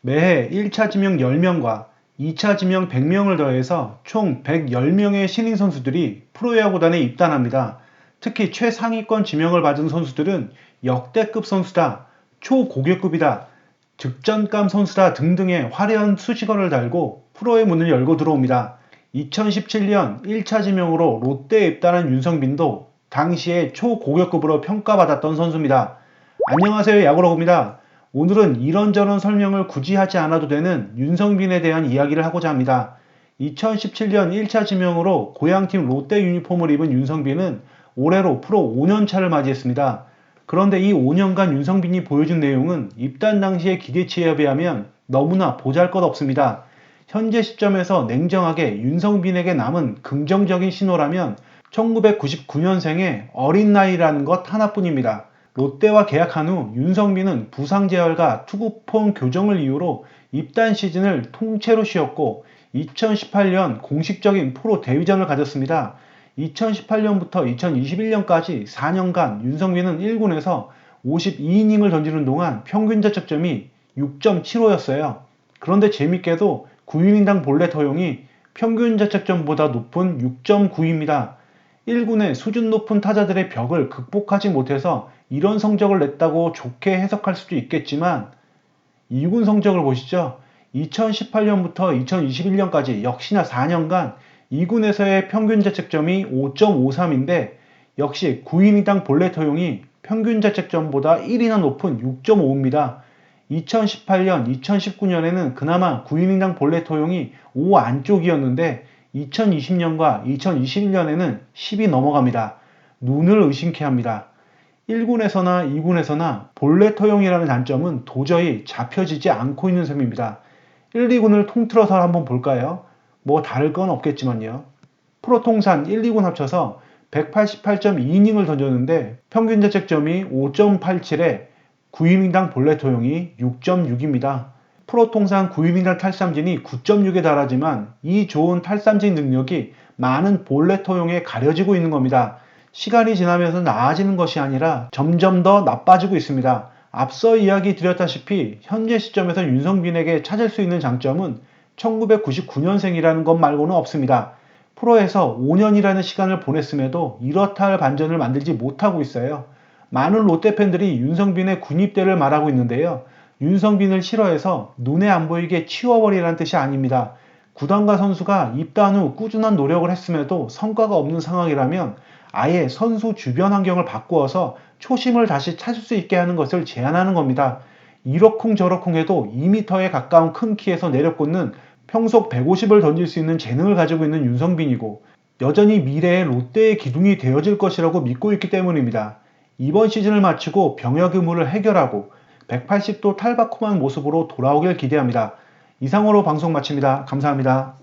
매해 1차 지명 10명과 2차 지명 100명을 더해서 총 110명의 신인 선수들이 프로야구단에 입단합니다. 특히 최상위권 지명을 받은 선수들은 역대급 선수다, 초고교급이다, 득점감 선수다 등등의 화려한 수식어를 달고 프로의 문을 열고 들어옵니다. 2017년 1차 지명으로 롯데에 입단한 윤성빈도 당시에 초고교급으로 평가받았던 선수입니다. 안녕하세요 야구로입니다. 오늘은 이런저런 설명을 굳이 하지 않아도 되는 윤성빈에 대한 이야기를 하고자 합니다. 2017년 1차 지명으로 고향팀 롯데 유니폼을 입은 윤성빈은 올해로 프로 5년차를 맞이했습니다. 그런데 이 5년간 윤성빈이 보여준 내용은 입단 당시의 기대치에 비하면 너무나 보잘 것 없습니다. 현재 시점에서 냉정하게 윤성빈에게 남은 긍정적인 신호라면 1999년생의 어린 나이라는 것 하나뿐입니다. 롯데와 계약한 후 윤성빈은 부상 재활과 투구폼 교정을 이유로 입단 시즌을 통째로 쉬었고 2018년 공식적인 프로 데뷔전을 가졌습니다. 2018년부터 2021년까지 4년간 윤성빈은 1군에서 52이닝을 던지는 동안 평균 자책점이 6.75였어요. 그런데 재밌게도 9이닝당 볼넷 허용이 평균 자책점보다 높은 6.9입니다. 1군의 수준 높은 타자들의 벽을 극복하지 못해서 이런 성적을 냈다고 좋게 해석할 수도 있겠지만 2군 성적을 보시죠. 2018년부터 2021년까지 역시나 4년간 2군에서의 평균 자책점이 5.53인데 역시 9이닝당 볼넷 허용이 평균 자책점보다 1이나 높은 6.5입니다. 2018년, 2019년에는 그나마 9이닝당 볼넷 허용이 5 안쪽이었는데 2020년과 2021년에는 10이 넘어갑니다. 눈을 의심케 합니다. 1군에서나 2군에서나 볼넷 허용이라는 단점은 도저히 잡혀지지 않고 있는 셈입니다. 1, 2군을 통틀어서 한번 볼까요? 뭐 다를 건 없겠지만요. 프로 통산 1, 2군 합쳐서 188.2이닝을 던졌는데 평균 자책점이 5.87에 9이닝당 볼넷 허용이 6.6입니다. 프로 통산 9이닝당 탈삼진이 9.6에 달하지만 이 좋은 탈삼진 능력이 많은 볼넷 허용에 가려지고 있는 겁니다. 시간이 지나면서 나아지는 것이 아니라 점점 더 나빠지고 있습니다. 앞서 이야기 드렸다시피 현재 시점에서 윤성빈에게 찾을 수 있는 장점은 1999년생이라는 것 말고는 없습니다. 프로에서 5년이라는 시간을 보냈음에도 이렇다 할 반전을 만들지 못하고 있어요. 많은 롯데 팬들이 윤성빈의 군입대를 말하고 있는데요. 윤성빈을 싫어해서 눈에 안 보이게 치워버리라는 뜻이 아닙니다. 구단과 선수가 입단 후 꾸준한 노력을 했음에도 성과가 없는 상황이라면 아예 선수 주변 환경을 바꾸어서 초심을 다시 찾을 수 있게 하는 것을 제안하는 겁니다. 이러쿵 저러쿵 해도 2m에 가까운 큰 키에서 내려꽂는 평속 150을 던질 수 있는 재능을 가지고 있는 윤성빈이고 여전히 미래의 롯데의 기둥이 되어질 것이라고 믿고 있기 때문입니다. 이번 시즌을 마치고 병역 의무를 해결하고 180도 탈바꿈한 모습으로 돌아오길 기대합니다. 이상으로 방송 마칩니다. 감사합니다.